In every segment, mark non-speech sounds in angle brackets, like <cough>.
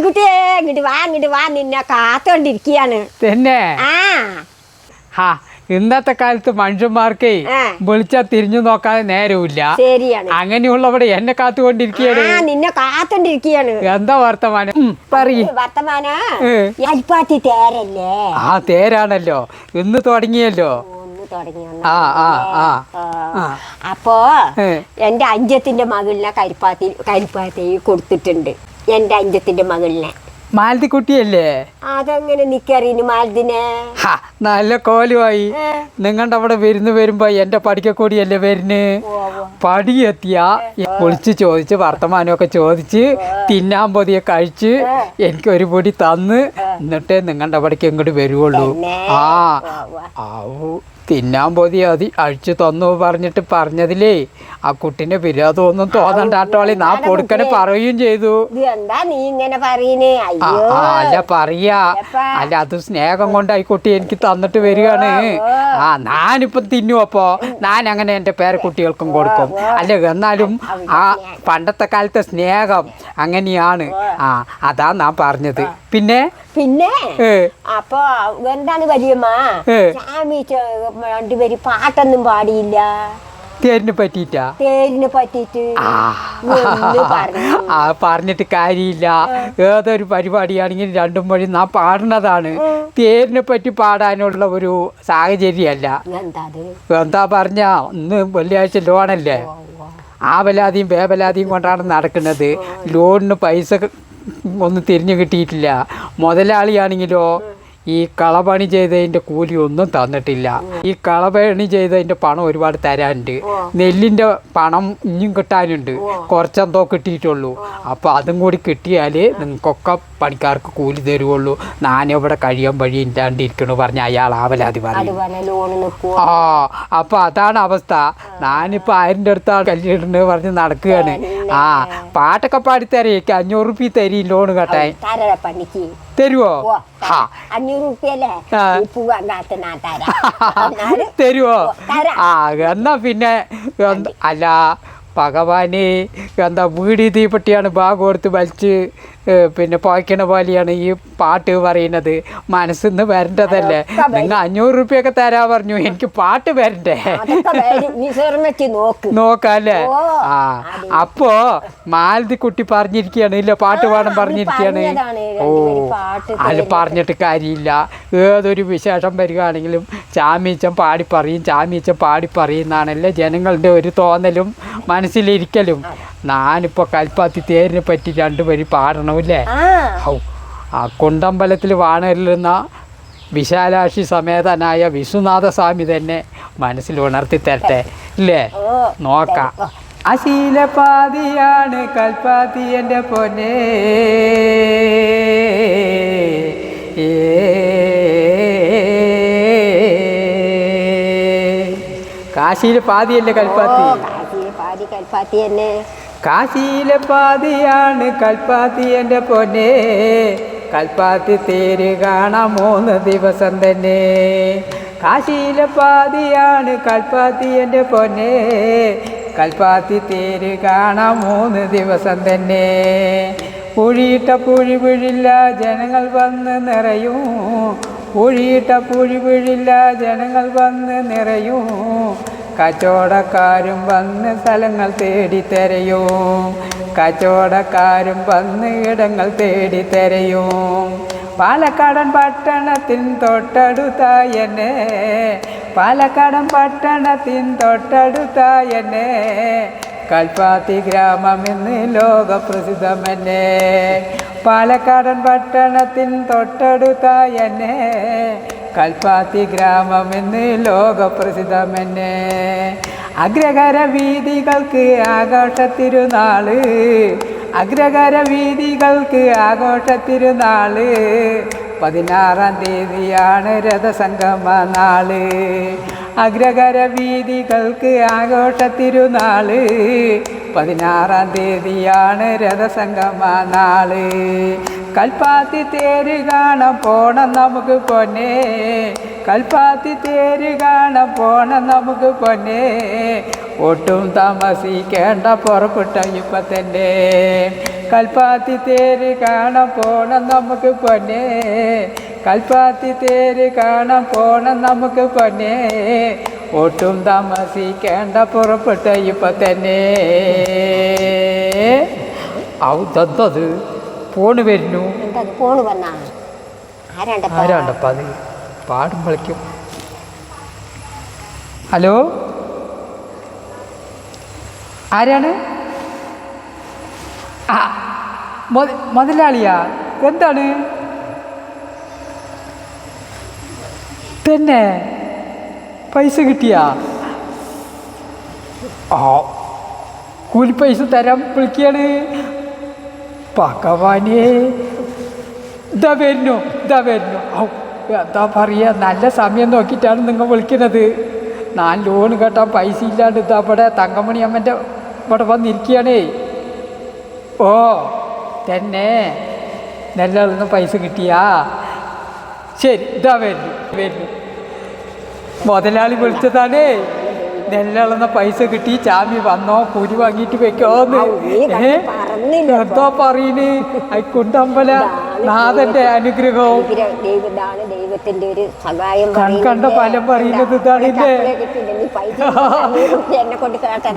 മാൽക്കുട്ടിയെ ഇങ്ങോട്ട് വാ ഇങ്ങോട്ട് വാ നിന്നെ കാത്തോണ്ടിരിക്കുകയാണ് തന്നെ? ആ. ഹാ ഇന്നത്തെ കാലത്ത് മനുഷ്യന്മാർക്കേ വിളിച്ചാ തിരിഞ്ഞു നോക്കാതെ നേരമില്ല അങ്ങനെയുള്ളവടെ എന്നെ കാത്തുകൊണ്ടിരിക്കുകയാണ് നിന്നെ കാത്തോണ്ടിരിക്കുകയാണ് എന്താ വർത്തമാനം? പറയും. ആ തേരാണല്ലോ. ഇന്ന് തുടങ്ങിയല്ലോ. ആ ആ. അപ്പോ. എന്റെ അഞ്ചത്തിന്റെ മകളിനെ കരിപ്പാത്തി കരിപ്പാത്തി കൊടുത്തിട്ടുണ്ട്. എന്റെ അഞ്ചത്തിന്റെ മകളിനെ. മാലതി കുട്ടിയല്ലേ? അതെങ്ങനെ നിക്കറിയുന്നു മാലതിനെ. നല്ല കോലുമായി. നിങ്ങളുടെ അവിടെ വരുന്നു വരുമ്പോ എന്റെ പടിക്കക്കൂടിയല്ലേ വരുന്ന്? പടി എത്തിയ വിളിച്ച് ചോദിച്ച് വർത്തമാനമൊക്കെ ചോദിച്ച് തിന്നാൻ പൊതിയെ കഴിച്ച് എനിക്ക് ഒരു പൊടി തന്ന് എന്നിട്ടേ നിങ്ങളുടെ അവിടേക്ക് ഇങ്ങോട്ട് വരുവുള്ളൂ. ആ. ആ. ആവൂ തിന്നാൻ പൊതി അതി അഴിച്ചു തന്നു പറഞ്ഞിട്ട് പറഞ്ഞതിലേ ആ കുട്ടിന്റെ കുട്ടിനെ തോന്നണ്ട തോന്നണ്ടാട്ടോളി നാ കൊടുക്കന് പറയുകയും ചെയ്തു. എന്താ നീ ഇങ്ങനെ പറയുന്നേ ആ, അയ്യോ. ആ, അല്ല പറയാ. അല്ല അത് സ്നേഹം കൊണ്ട് ഈ കുട്ടി എനിക്ക് തന്നിട്ട് വരികയാണ്. ആ ഞാനിപ്പം തിന്നു അപ്പോ ഞാൻ അങ്ങനെ എന്റെ പേരക്കുട്ടികൾക്കും കൊടുക്കും. അല്ല എന്നാലും ആ പണ്ടത്തെ കാലത്തെ സ്നേഹം അങ്ങനെയാണ്. ആ അതാ ഞാൻ പറഞ്ഞത്. പിന്നെ? പിന്നെ? ഏ. അപ്പൊ എന്താണ് വലിയമ്മ? ഏ. ചാമി ചെ- രണ്ടുപേര് പാട്ടൊന്നും പാടിയില്ല. തേരിനെ പറ്റിയിട്ടാ? തേരിനെ പറ്റിയിട്ട് ആ. പറഞ്ഞു ആ പറഞ്ഞിട്ട് കാര്യമില്ല. ഏതൊരു പരിപാടിയാണെങ്കിലും രണ്ടും വഴി നാം പാടുന്നതാണ്. തേരിനെ പറ്റി പാടാനുള്ള ഒരു സാഹചര്യമല്ല. എന്താ പറഞ്ഞ ഇന്ന് വെള്ളിയാഴ്ച ലോണല്ലേ? ആ വലാതിയും വേവലാതിയും കൊണ്ടാണ് നടക്കുന്നത്. ലോണിന് പൈസ ഒന്നും തിരിഞ്ഞു കിട്ടിയിട്ടില്ല. മുതലാളിയാണെങ്കിലോ ഈ കളപണി ചെയ്തതിന്റെ കൂലി ഒന്നും തന്നിട്ടില്ല. ഈ കളപണി ചെയ്തതിന്റെ പണം ഒരുപാട് തരാനുണ്ട്. നെല്ലിന്റെ പണം ഇനിയും കിട്ടാനുണ്ട്. കുറച്ചെന്തോ കിട്ടിയിട്ടുള്ളൂ. അപ്പോൾ അതും കൂടി കിട്ടിയാൽ നിങ്ങൾക്കൊക്കെ പണിക്കാർക്ക് കൂലി തരുവുള്ളൂ. ഞാനിവിടെ കഴിയാൻ വഴി ഇല്ലാണ്ടിരിക്കണു പറഞ്ഞ അയാൾ ആവലാതി പറഞ്ഞു ആ അപ്പൊ അതാണ് അവസ്ഥ. ഞാനിപ്പോ ആയിരം അടുത്താണ് കല്യാണ പറഞ്ഞ് നടക്കുകയാണ്. ആ പാട്ടൊക്കെ പാടി തരേക്ക് അഞ്ഞൂറ് റുപ്യ തരി ലോൺ കേട്ടെ. തരട പണിക്ക്. തരുവോ? അഞ്ഞൂറ് റുപ്യല്ലേ? <laughs> തരുവോ? ആ എന്നാ പിന്നെ അല്ല ഭഗവാന് എന്താ വീടി തീപ്പെട്ടിയാണ് ബാഗ് കൊടുത്ത് വലിച്ച് പിന്നെ പോയ്ക്കണ പോലെയാണ് ഈ പാട്ട് പറയുന്നത്. മനസ്സിന്ന് വരേണ്ടതല്ലേ? നിങ്ങൾ അഞ്ഞൂറ് റുപ്യൊക്കെ തരാ പറഞ്ഞു. എനിക്ക് പാട്ട് വരണ്ടേ? നോക്കാല്ലേ? ആ അപ്പോ മാലതി കുട്ടി പറഞ്ഞിരിക്കുകയാണ് ഇല്ല പാട്ട് പാടാൻ പറഞ്ഞിരിക്കുകയാണ് ഓ അത് പറഞ്ഞിട്ട് കാര്യമില്ല. ഏതൊരു വിശേഷം വരികയാണെങ്കിലും ചാമീച്ചൻ പാടി പറയും ചാമീച്ചൻ പാടി പറയുന്നതാണല്ലേ ജനങ്ങളുടെ ഒരു തോന്നലും മനസ്സിലിരിക്കലും. ഞാനിപ്പോ കൽപ്പാത്തി തേരിനെ പറ്റി രണ്ടുപേര് പാടണമില്ലേ? ആ. ഔ ആ കുണ്ടമ്പലത്തിൽ വാണരുന്ന വിശാലാക്ഷി സമേതനായ വിശ്വനാഥ സ്വാമി തന്നെ മനസ്സിൽ ഉണർത്തി തരട്ടെ ഇല്ലേ? നോക്ക. അശീലപാതിയാണ് കൽപ്പാത്തി എന്റെ പൊന്നെ. കാശിയിലെ പാതിയല്ലേ കൽപ്പാത്തി? പാതി കൽപ്പാത്തി തന്നെ. കാശിയിലെ പാതിയാണ് കൽപ്പാത്തി എന്റെ പൊന്നെ. കൽപ്പാത്തി തേര് കാണാൻ മൂന്ന് ദിവസം തന്നെ. കാശിയിലെ പാതിയാണ് കൽപ്പാത്തി എന്റെ പൊന്നെ. കൽപ്പാത്തി തേര് കാണാൻ മൂന്ന് ദിവസം തന്നെ. പുഴിയിട്ട പുഴി പുഴില്ല ജനങ്ങൾ വന്ന് നിറയും. പുഴിയിട്ട പുഴി വീഴില്ല ജനങ്ങൾ വന്ന് നിറയൂ. കച്ചവടക്കാരും വന്ന് സ്ഥലങ്ങൾ തേടി തിരയും കച്ചവടക്കാരും വന്ന് ഇടങ്ങൾ തേടി തിരയും പാലക്കാടൻ പട്ടണത്തിൻ തൊട്ടടുത്തായനെ പാലക്കാടൻ പട്ടണത്തിൻ തൊട്ടടുത്തായനെ കൽപ്പാത്തി ഗ്രാമം ഇന്ന് ലോകപ്രസിദ്ധമല്ലേ. പാലക്കാടൻ പട്ടണത്തിൻ തൊട്ടടുത്തായ കൽപ്പാത്തി ഗ്രാമം ഇന്ന് ലോകപ്രസിദ്ധമെന്നെ അഗ്രകര വീതികൾക്ക് ആഘോഷത്തിരുനാൾ അഗ്രകര വീതികൾക്ക് ആഘോഷത്തിരുനാൾ പതിനാറാം തീയതിയാണ് രഥസംഗമ നാൾ. അഗ്രകര വീതികൾക്ക് ആഘോഷ തിരുനാൾ. പതിനാറാം തീയതിയാണ് രഥസംഗമ നാൾ. കൽപ്പാത്തി തേര് കാണാൻ പോണം നമുക്ക് പൊന്നെ. കൽപ്പാത്തി തേര് കാണാൻ പോണം നമുക്ക് പൊന്നെ. ഒട്ടും താമസിക്കേണ്ട പുറപ്പെട്ട ഇപ്പം തന്നെ കൽപ്പാത്തി തേര് കാണാൻ പോണം നമുക്ക് പൊന്നെ. കൽപ്പാത്തി തേര് കാണാൻ പോണം നമുക്ക് പൊന്നെ. ഒട്ടും താമസിക്കേണ്ട പുറപ്പെട്ട ഇപ്പൊ തന്നെ. ഔ പോണ് വരുന്നു. ആരാണ്ടപ്പത് ആരാണ്ടപ്പാ അത് പാടും വിളിക്കും ഹലോ? ആരാണ്? ആ മുതലാളിയാ എന്താണ്? തന്നെ പൈസ കിട്ടിയാ? ആ. കൂലി പൈസ തരാൻ വിളിക്കുകയാണ്. ഭഗവാനേ ഇതാ വരുന്നു ഇതാ വരുന്നു. ഔ എന്താ പറയുക നല്ല സമയം നോക്കിയിട്ടാണ് നിങ്ങൾ വിളിക്കുന്നത്. ഞാൻ ലോൺ കേട്ടാൽ പൈസ ഇല്ലാണ്ട് ഇതാ ഇവിടെ തങ്കമണി അമ്മന്റെ ഇവിടെ വന്നിരിക്കുകയാണേ. ഓ തന്നെ. നെല്ലുന്ന പൈസ കിട്ടിയാ? ശരി ഇതാ വരുന്നു വരുന്നു. മുതലാളി വിളിച്ചതാണേ. നെല്ലുന്ന പൈസ കിട്ടി ചാമി വന്നോ കുരി വാങ്ങിയിട്ട് വെക്കോന്ന് എന്തോ പറയുന്നു അയക്കുണ്ടമ്പല നാഥന്റെ അനുഗ്രഹവും. ദൈവത്തിന്റെ ഒരു സഹായം കണ്ട ഫലം പറയുന്നത് ഇതാണില്ലേ?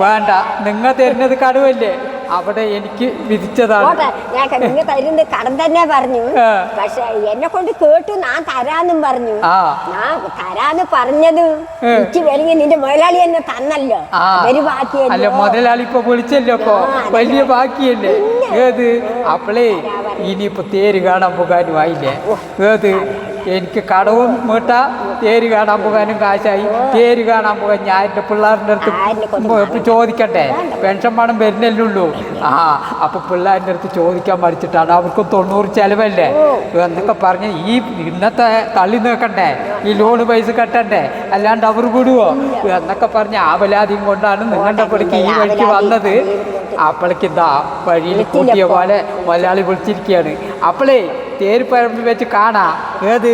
വേണ്ട നിങ്ങൾ തരുന്നത് കടുവല്ലേ? അവിടെ എനിക്ക് വിധിച്ചതാണ്. ഞാൻ നിങ്ങൾ തരുന്നത് കടം തന്നെ പറഞ്ഞു. പക്ഷെ എന്നെ കൊണ്ട് കേട്ടു ഞാൻ തരാന്നും പറഞ്ഞു. ഞാൻ തരാന്ന് പറഞ്ഞത്. എനിക്ക് വരിക നിന്റെ മുതലാളി എന്നെ തന്നല്ലോ. ഒരു ബാക്കിയല്ലോ? മുതലാളി ഇപ്പൊ വിളിച്ചല്ലോ ഇപ്പൊ. വലിയ ബാക്കിയല്ലേ? ഏത്? അപ്പളേ ഇനിയിപ്പോ തേര് കാണാൻ പോകാനും ആയില്ലേ? ഏത്? എനിക്ക് കടവും വീട്ട തേര് കാണാൻ പോകാനും കാശായി. തേര് കാണാൻ പോകാൻ ഞാൻ എന്റെ പിള്ളേരുടെ അടുത്ത് ചോദിക്കട്ടെ? പെൻഷൻ പണം വരുന്നല്ലുള്ളൂ. ആ അപ്പൊ പിള്ളേരുടെ അടുത്ത് ചോദിക്കാൻ മടിച്ചിട്ടാണ്. അവർക്ക് തൊണ്ണൂറ് ചെലവല്ലേ? എന്നൊക്കെ പറഞ്ഞ് ഈ ഇന്നത്തെ തള്ളി നോക്കണ്ടേ? ഈ ലോണ് പൈസ കെട്ടണ്ടേ? അല്ലാണ്ട് അവർ വിടുവോ? എന്നൊക്കെ പറഞ്ഞ് ആവലാതിയും കൊണ്ടാണ് നിങ്ങളുടെ പിടിക്ക് ഈ വഴിക്ക് വന്നത്. അപ്പോഴേക്ക് ഇതാ വഴിയിൽ കൂട്ടിയ പോലെ മലയാളി വിളിച്ചിരിക്കുകയാണ് അപ്പോളേ തേര് പറമ്പിൽ വെച്ച് കാണാ. ഏത്?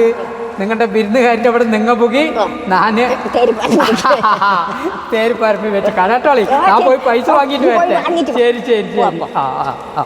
നിങ്ങളുടെ വിരുന്നുകാരിന്റെ അവിടെ നിങ്ങൾ പുകി. നാന്. തേര് പറഞ്ഞു തേര് പറമ്പിൽ വെച്ച് കാണാട്ടോളി ഞാൻ പോയി പൈസ വാങ്ങിയിട്ട് വരട്ടെ. ശരി ശരി ശരി. ആ ആ ആ.